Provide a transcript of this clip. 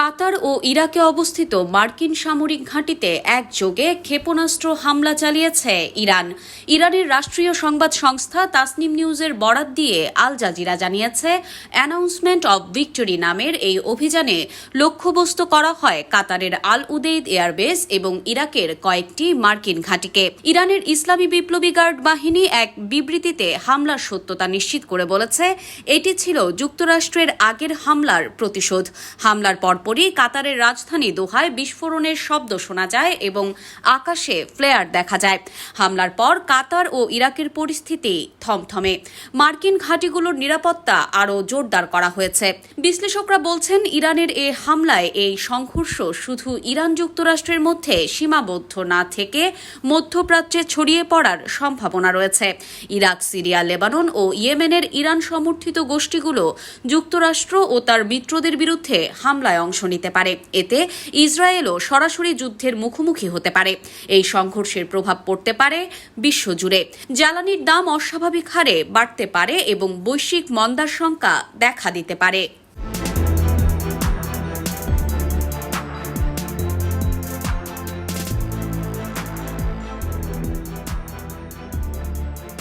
কাতার ও ইরাকে অবস্থিত মার্কিন সামরিক ঘাঁটিতে একযোগে ক্ষেপণাস্ত্র হামলা চালিয়েছে ইরান। ইরানের রাষ্ট্রীয় সংবাদ সংস্থা তাসনিম নিউজের বরাত দিয়ে আল জাজিরা জানিয়েছে, অ্যানাউন্সমেন্ট অব ভিক্টরি নামের এই অভিযানে লক্ষ্যবস্তু করা হয় কাতারের আল উদেইদ এয়ারবেস এবং ইরাকের কয়েকটি মার্কিন ঘাঁটিকে। ইরানের ইসলামী বিপ্লবী গার্ড বাহিনী এক বিবৃতিতে হামলার সত্যতা নিশ্চিত করে বলেছে, এটি ছিল যুক্তরাষ্ট্রের আগের হামলার প্রতিশোধ। হামলার পরপরই কাতারের রাজধানী দোহায় বিস্ফোরণের শব্দ শোনা যায় এবং আকাশে ফ্লেয়ার দেখা যায়। হামলার পর কাতার ও ইরাকের পরিস্থিতি থমথমে। মার্কিন ঘাঁটিগুলোর নিরাপত্তা আরও জোরদার করা হয়েছে। বিশ্লেষকরা বলছেন, ইরানের এ হামলায় এই সংঘর্ষ শুধু ইরান যুক্তরাষ্ট্রের মধ্যে সীমাবদ্ধ না থেকে মধ্যপ্রাচ্যে ছড়িয়ে পড়ার সম্ভাবনা রয়েছে। ইরাক, সিরিয়া, লেবানন ও ইয়েমেনের ইরান সমর্থিত গোষ্ঠীগুলো যুক্তরাষ্ট্র ও তার মিত্রদের বিরুদ্ধে হামলায় অংশ নিতে পারে। এতে ইসরায়েলও সরাসরি যুদ্ধের মুখোমুখি হতে পারে। এই সংঘর্ষের প্রভাব পড়তে পারে বিশ্বজুড়ে। জ্বালানির দাম অস্বাভাবিক হারে বাড়তে পারে এবং বৈশ্বিক মন্দার শঙ্কা দেখা দিতে পারে।